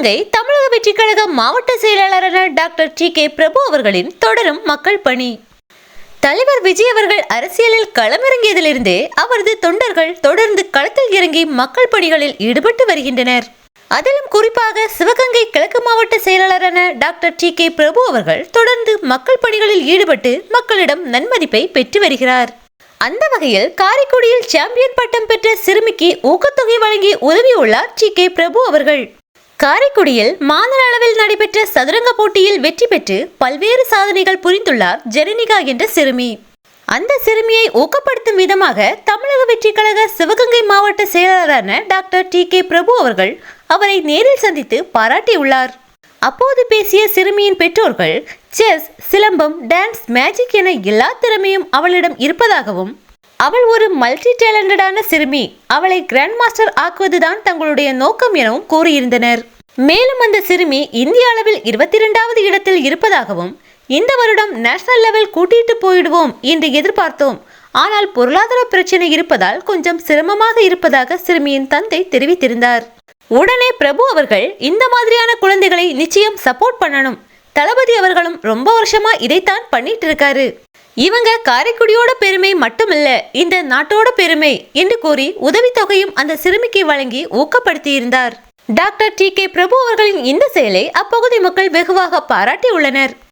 சிவகங்கை தமிழக வெற்றிக் கழக மாவட்ட செயலாளரான டாக்டர் டி கே பிரபு அவர்களின் தொடரும் மக்கள் பணி. தலைவர் விஜய் அவர்கள் அரசியலில் களமிறங்கியதிலிருந்தே அவரது தொண்டர்கள் தொடர்ந்து களத்தில் இறங்கி மக்கள் பணிகளில் ஈடுபட்டு வருகின்றனர். அதிலும் குறிப்பாக சிவகங்கை கிழக்கு மாவட்ட செயலாளரான டாக்டர் டி கே பிரபு அவர்கள் தொடர்ந்து மக்கள் பணிகளில் ஈடுபட்டு மக்களிடம் நன்மதிப்பை பெற்று வருகிறார். அந்த வகையில் காரைக்குடியில் சாம்பியன் பட்டம் பெற்ற சிறுமிக்கு ஊக்கத்தொகை வழங்கி உதவியுள்ளார் டி கே பிரபு அவர்கள். காரைக்குடியில் மாநில அளவில் நடைபெற்ற சதுரங்க போட்டியில் வெற்றி பெற்று பல்வேறு சாதனைகள் புரிந்துள்ளார் ஜெரனிகா என்ற சிறுமி. அந்த சிறுமியை ஊக்கப்படுத்தும் விதமாக தமிழக வெற்றி கழக சிவகங்கை மாவட்ட செயலாளரான டாக்டர் டி கே பிரபு அவர்கள் அவரை நேரில் சந்தித்து பாராட்டியுள்ளார். அப்போது பேசிய சிறுமியின் பெற்றோர்கள் செஸ் சிலம்பம் டான்ஸ் மேஜிக் என எல்லா திறமையும் அவளிடம் இருப்பதாகவும் அவள் ஒரு மல்டி டேலண்டடான சிறுமி. அவளை கிராண்ட் மாஸ்டர் ஆக்குவதுதான் தங்களுடைய நோக்கம் எனவும் கூறியிருந்தனர். மேலும் அந்த சிறுமி இந்திய அளவில் இருபத்தி இரண்டாவது இடத்தில் இருப்பதாகவும் இந்த வருடம் நேஷனல் லெவல் கூட்டிட்டு போயிடுவோம் என்று எதிர்பார்த்தோம். ஆனால் பொருளாதார பிரச்சனை இருப்பதால் கொஞ்சம் சிரமமாக இருப்பதாக சிறுமியின் தந்தை தெரிவித்திருந்தார். உடனே பிரபு அவர்கள் இந்த மாதிரியான குழந்தைகளை நிச்சயம் சப்போர்ட் பண்ணணும். தளபதி அவர்களும் ரொம்ப வருஷமா இதைத்தான் பண்ணிட்டு இருக்காரு. இவங்க காரைக்குடியோட பெருமை மட்டுமில்ல இந்த நாட்டோட பெருமை என்று கூறி உதவித்தொகையும் அந்த சிறுமிக்கு வழங்கி ஊக்கப்படுத்தியிருந்தார் டாக்டர் டி கே பிரபு அவர்களின் இந்த செயலை அப்பகுதி மக்கள் வெகுவாக பாராட்டியுள்ளனர்.